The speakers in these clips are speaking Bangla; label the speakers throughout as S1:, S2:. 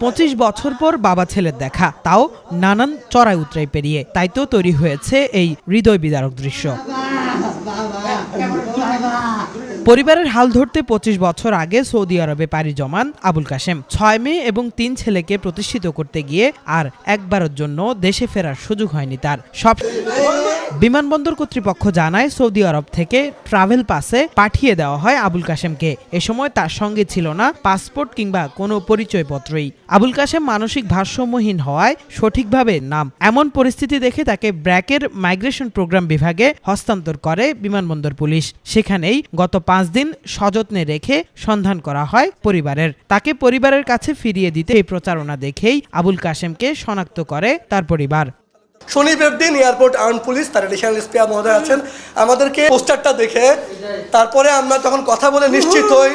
S1: পঁচিশ বছর পর বাবা ছেলের দেখা, তাও নানান চড়াই উতরাই পেরিয়ে। তাই তো তৈরি হয়েছে এই হৃদয় বিদারক দৃশ্য। পরিবারের হাল ধরতে পঁচিশ বছর আগে সৌদি আরবে পাড়ি জমান আবুল কাশেম। ছয় মেয়ে এবং তিন ছেলেকে প্রতিষ্ঠিত করতে গিয়ে আর একবারের জন্য দেশে ফেরার সুযোগ হয়নি তার। সব বিমানবন্দর কর্তৃপক্ষ জানায় সৌদি আরব থেকে ট্রাভেল পাসে পাঠিয়ে দেওয়া হয় আবুল কাশেমকে। এ সময় তার সঙ্গে ছিল না পাসপোর্ট কিংবা কোনো পরিচয়পত্রই। আবুল কাশেম মানসিক ভারসাম্যহীন হওয়ায় সঠিকভাবে নাম এমন পরিস্থিতি দেখে তাকে ব্র্যাকের মাইগ্রেশন প্রোগ্রাম বিভাগে হস্তান্তর করে বিমানবন্দর পুলিশ। সেখানেই গত পাঁচ দিন সযত্নে রেখে সন্ধান করা হয় পরিবারের। তাকে পরিবারের কাছে ফিরিয়ে দিতে এই প্রচারণা দেখেই আবুল কাশেমকে শনাক্ত করে তার পরিবার।
S2: শনিবার দিন এয়ারপোর্ট আর্ম পুলিশ তার এডিশনাল এসপি মহোদয় আছেন। আমাদেরকে পোস্টারটা দেখে তারপরে আমরা তখন কথা বলে নিশ্চিত হই।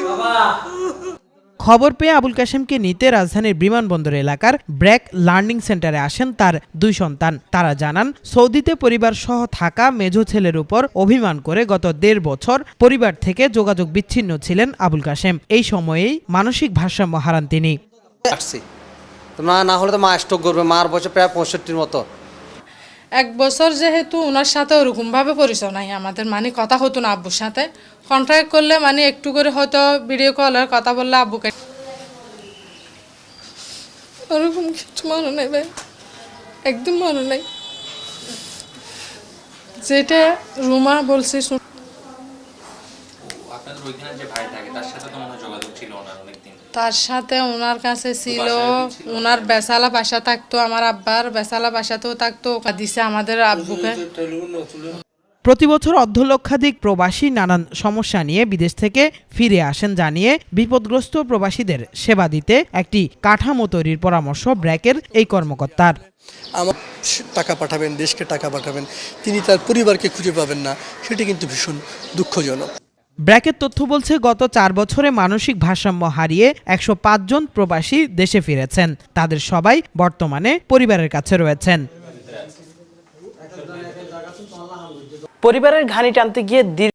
S1: খবর পেয়ে আবুল কাশেমকে নিতে রাজধানীর বিমানবন্দর এলাকার ব্র্যাক লার্নিং সেন্টারে আসেন তার দুই সন্তান। তারা জানান সৌদিতে পরিবার সহ থাকা মেঝো ছেলের উপর অভিমান করে গত দেড় বছর পরিবার থেকে যোগাযোগ বিচ্ছিন্ন ছিলেন আবুল কাশেম। এই সময়েই মানসিক ভারসাম্য হারান তিনি।
S3: তো না না হলে তো মা স্ট্রোক করবে মার বয়সে প্রায় পঁয়ষট্টির মতো।
S4: এক বছর যেহেতু ওনার সাথে ওরকমভাবে পরিচয় নাই, আমাদের মানে কথা হতো না আব্বুর সাথে। কন্ট্রাক্ট করলে মানে একটু করে হয়তো ভিডিও কলের কথা বললে আব্বুকে। ওরকম কিছু মনে নেই ভাই, একদম মনে নেই। যেটা রুমা বলছে
S5: ছিল অনেকদিন
S4: তার সাথে ওনার কাছে ছিল ওনার বেসালা বাসা থাকতো আমার আব্বার বেসালা বাসাতেও থাকতো দিছে আমাদের আব্বুকে।
S1: প্রতি বছর অর্ধলক্ষাধিক প্রবাসী নানান সমস্যা নিয়ে বিদেশ থেকে ফিরে আসেন জানিয়ে বিপদগ্রস্ত প্রবাসীদের সেবা দিতে একটি কাঠামো তৈরির পরামর্শ ব্র্যাকের এই কর্মকর্তার।
S2: আমার টাকা পাঠাবেন দেশকে টাকা পাঠাবেন তিনি তার পরিবারকে খুঁজে পাবেন না সেটি কিন্তু ভীষণ দুঃখজনক।
S1: ব্র্যাকের তথ্য বলছে, গত চার বছরে মানসিক ভারসাম্য হারিয়ে একশো পাঁচ জন প্রবাসী দেশে ফিরেছেন। তাদের সবাই বর্তমানে পরিবারের কাছে রয়েছেন। পরিবারের ঘানি টানতে গিয়ে